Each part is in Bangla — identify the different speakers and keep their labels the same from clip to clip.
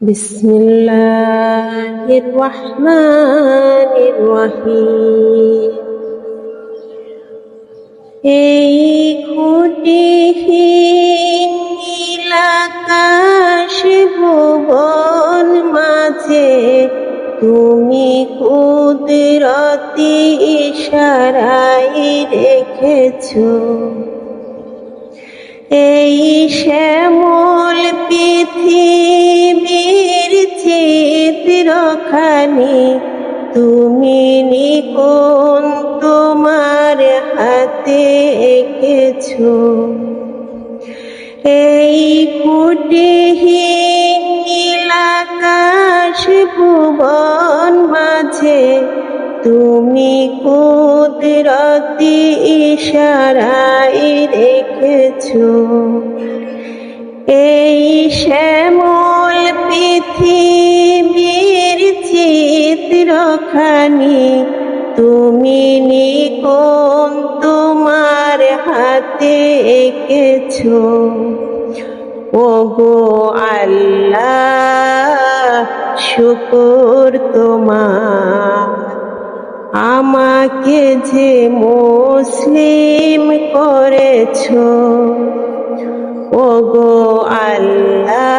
Speaker 1: بسم الله الرحمن الرحيم এই খুঁটিহীন নীলাকাশ ভুবন মাঝে তুমি কুদরতি ইশারাই রেখেছো এই শ্যামল চিত্রখানি তুমি নিকুন তোমার হাতে এঁকেছো। এই কুটিহীন নীলাকাশ ভুবন মাঝে তুমি কুদরতি ইশারাই রেখেছো। এই শ্যামল চিত্রখানি তুমি নিকোন তোমার হাতে এঁকেছো। ওগো আল্লাহ, শুকুর তোমার। আমাকে যে মুসলিম করেছ, ওগো আল্লাহ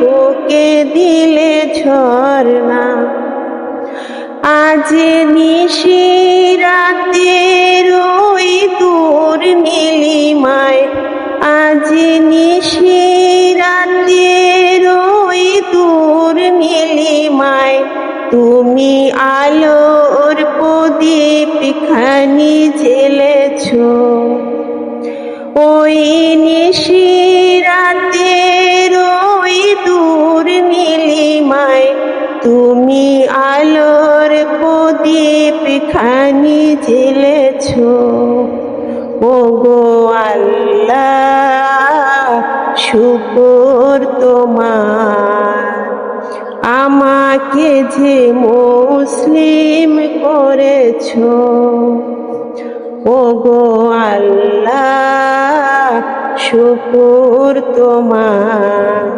Speaker 1: বুকে দিলে ঝর্ণা। আজ নিশি রাতের ওই দূর নীলিমায়। আজ নিশি রাতের ওই দূর নীলিমায়। তুমি আলোর প্রদীপ খানি জ্বেলেছ। ওই নিশি রাতের নীলিমায় তুমি আলোর প্রদীপ খানি জ্বেলেছ ওগো আল্লাহ, শুকুর তোমার। আমাকে যে মুসলিম করেছ, ওগো আল্লাহ, শুকুর তোমার।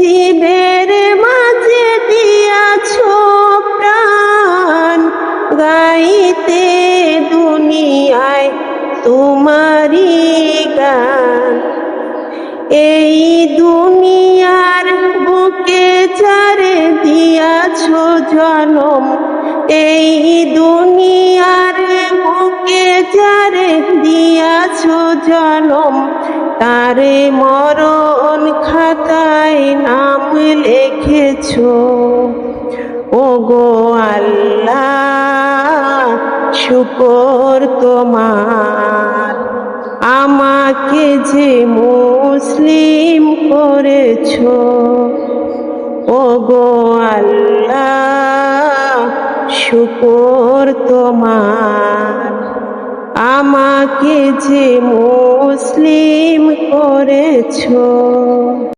Speaker 1: গাইতে দুনিয়ায় তোমারি গান। এই দুনিয়ার বুকে চারে দিয়াছ জনম, এই দুনিয়ার বুকে চারে দিয়াছ জনম, তারে মরণ খাতায় নাম লিখেছ। ওগো আল্লাহ শুকর তোমার। আমাকে যে মুসলিম করেছ ওগো আল্লাহ শুকর তোমার। আমাকে যে মুসলিম করেছ